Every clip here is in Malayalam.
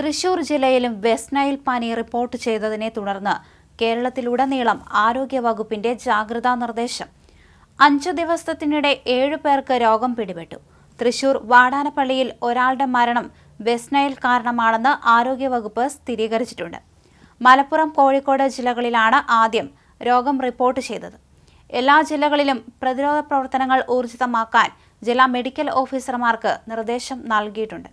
തൃശൂർ ജില്ലയിലും വെസ്റ്റ് നൈൽ പനി റിപ്പോർട്ട് ചെയ്തതിനെ തുടർന്ന് കേരളത്തിലുടനീളം ആരോഗ്യവകുപ്പിന്റെ ജാഗ്രതാ നിർദ്ദേശം. അഞ്ചു ദിവസത്തിനിടെ ഏഴു പേർക്ക് രോഗം പിടിപെട്ടു. തൃശൂർ വാടാനപ്പള്ളിയിൽ ഒരാളുടെ മരണം വെസ്റ്റ് നൈൽ കാരണമാണെന്ന് ആരോഗ്യവകുപ്പ് സ്ഥിരീകരിച്ചിട്ടുണ്ട്. മലപ്പുറം കോഴിക്കോട് ജില്ലകളിലാണ് ആദ്യം രോഗം റിപ്പോർട്ട് ചെയ്തത്. എല്ലാ ജില്ലകളിലും പ്രതിരോധ പ്രവർത്തനങ്ങൾ ഊർജിതമാക്കാൻ ജില്ലാ മെഡിക്കൽ ഓഫീസർമാർക്ക് നിർദ്ദേശം നൽകിയിട്ടുണ്ട്.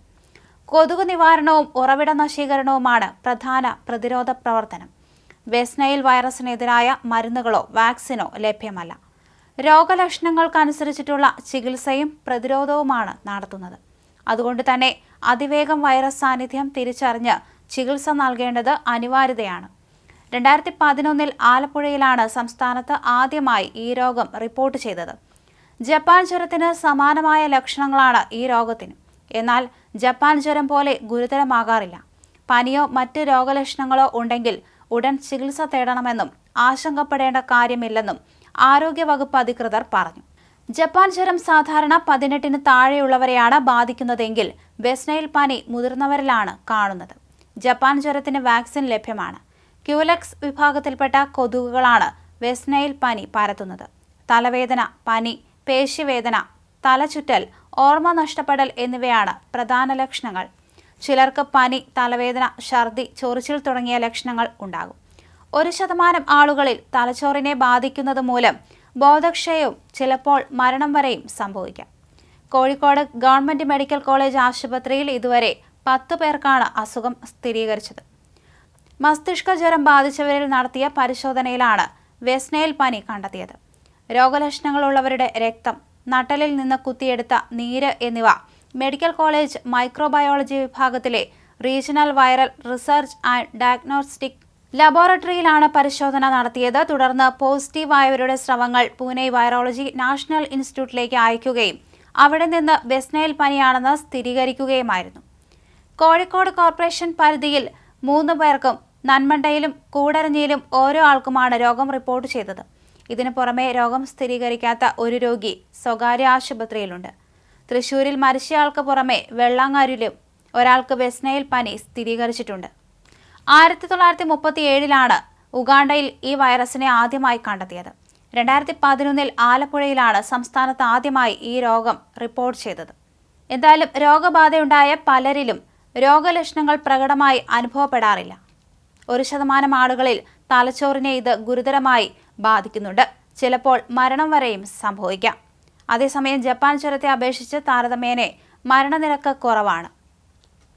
കൊതുക് നിവാരണവും ഉറവിട നശീകരണവുമാണ് പ്രധാന പ്രതിരോധ പ്രവർത്തനം. വെസ്നൈൽ വൈറസിനെതിരായ മരുന്നുകളോ വാക്സിനോ ലഭ്യമല്ല. രോഗലക്ഷണങ്ങൾക്കനുസരിച്ചിട്ടുള്ള ചികിത്സയും പ്രതിരോധവുമാണ് നടത്തുന്നത്. അതുകൊണ്ട് തന്നെ അതിവേഗം വൈറസ് സാന്നിധ്യം തിരിച്ചറിഞ്ഞ് ചികിത്സ നൽകേണ്ടത് അനിവാര്യതയാണ്. രണ്ടായിരത്തി പതിനൊന്നിൽ ആലപ്പുഴയിലാണ് സംസ്ഥാനത്ത് ആദ്യമായി ഈ രോഗം റിപ്പോർട്ട് ചെയ്തത്. ജപ്പാൻ ജ്വരത്തിന് സമാനമായ ലക്ഷണങ്ങളാണ് ഈ രോഗത്തിന്. എന്നാൽ ജപ്പാൻ ജ്വരം പോലെ ഗുരുതരമാകാറില്ല. പനിയോ മറ്റ് രോഗലക്ഷണങ്ങളോ ഉണ്ടെങ്കിൽ ഉടൻ ചികിത്സ തേടണമെന്നും ആശങ്കപ്പെടേണ്ട കാര്യമില്ലെന്നും ആരോഗ്യവകുപ്പ് അധികൃതർ പറഞ്ഞു. ജപ്പാൻ ജ്വരം സാധാരണ പതിനെട്ടിന് താഴെയുള്ളവരെയാണ് ബാധിക്കുന്നതെങ്കിൽ വെസ്നൈൽ പനി മുതിർന്നവരിലാണ് കാണുന്നത്. ജപ്പാൻ ജ്വരത്തിന് വാക്സിൻ ലഭ്യമാണ്. ക്യൂലക്സ് വിഭാഗത്തിൽപ്പെട്ട കൊതുകുകളാണ് വെസ്നൈൽ പനി പരത്തുന്നത്. തലവേദന പനി പേശിവേദന തലചുറ്റൽ ഓർമ്മ നഷ്ടപ്പെടൽ എന്നിവയാണ് പ്രധാന ലക്ഷണങ്ങൾ. ചിലർക്ക് പനി തലവേദന ഛർദി ചൊറിച്ചിൽ തുടങ്ങിയ ലക്ഷണങ്ങൾ ഉണ്ടാകും. ഒരു ശതമാനം ആളുകളിൽ തലച്ചോറിനെ ബാധിക്കുന്നത് മൂലം ബോധക്ഷയവും ചിലപ്പോൾ മരണം വരെയും സംഭവിക്കാം. കോഴിക്കോട് ഗവൺമെന്റ് മെഡിക്കൽ കോളേജ് ആശുപത്രിയിൽ ഇതുവരെ പത്ത് പേർക്കാണ് അസുഖം സ്ഥിരീകരിച്ചത്. മസ്തിഷ്ക ജ്വരം ബാധിച്ചവരിൽ നടത്തിയ പരിശോധനയിലാണ് വെസ്നയിൽ പനി കണ്ടെത്തിയത്. രോഗലക്ഷണങ്ങളുള്ളവരുടെ രക്തം നട്ടലിൽ നിന്ന് കുത്തിയെടുത്ത നീര് എന്നിവ മെഡിക്കൽ കോളേജ് മൈക്രോബയോളജി വിഭാഗത്തിലെ regional viral research and diagnostic ലബോറട്ടറിയിലാണ് പരിശോധന നടത്തിയത്. തുടർന്ന് പോസിറ്റീവ് ആയവരുടെ സ്രവങ്ങൾ പൂനെ വൈറോളജി നാഷണൽ ഇൻസ്റ്റിറ്റ്യൂട്ടിലേക്ക് അയക്കുകയും അവിടെ നിന്ന് വെസ്നൈൽ പനിയാണെന്ന് സ്ഥിരീകരിക്കുകയുമായിരുന്നു. കോഴിക്കോട് കോർപ്പറേഷൻ പരിധിയിൽ മൂന്ന് പേർക്കും നന്മണ്ടയിലും കൂടരഞ്ഞിയിലും ഓരോ ആൾക്കുമാണ് രോഗം റിപ്പോർട്ട് ചെയ്തത്. ഇതിനു പുറമെ രോഗം സ്ഥിരീകരിക്കാത്ത ഒരു രോഗി സ്വകാര്യ ആശുപത്രിയിലുണ്ട്. തൃശൂരിൽ മരിച്ചയാൾക്ക് പുറമെ വെള്ളാങ്ങാരിലും ഒരാൾക്ക് വെസ്നയിൽ പനി സ്ഥിരീകരിച്ചിട്ടുണ്ട്. ആയിരത്തി തൊള്ളായിരത്തി മുപ്പത്തി ഏഴിലാണ് ഉഗാണ്ടയിൽ ഈ വൈറസിനെ ആദ്യമായി കണ്ടെത്തിയത്. രണ്ടായിരത്തി പതിനൊന്നിൽ ആലപ്പുഴയിലാണ് സംസ്ഥാനത്ത് ആദ്യമായി ഈ രോഗം റിപ്പോർട്ട് ചെയ്തത്. എന്തായാലും രോഗബാധയുണ്ടായ പലരിലും രോഗലക്ഷണങ്ങൾ പ്രകടമായി അനുഭവപ്പെടാറില്ല. ഒരു ശതമാനം ആളുകളിൽ തലച്ചോറിനെ ഇത് ഗുരുതരമായി ബാധിക്കുന്നുണ്ട്. ചിലപ്പോൾ മരണം വരെയും സംഭവിക്കാം. അതേസമയം ജപ്പാൻ ചുരത്തെ അപേക്ഷിച്ച് താരതമ്യേനെ മരണനിരക്ക് കുറവാണ്.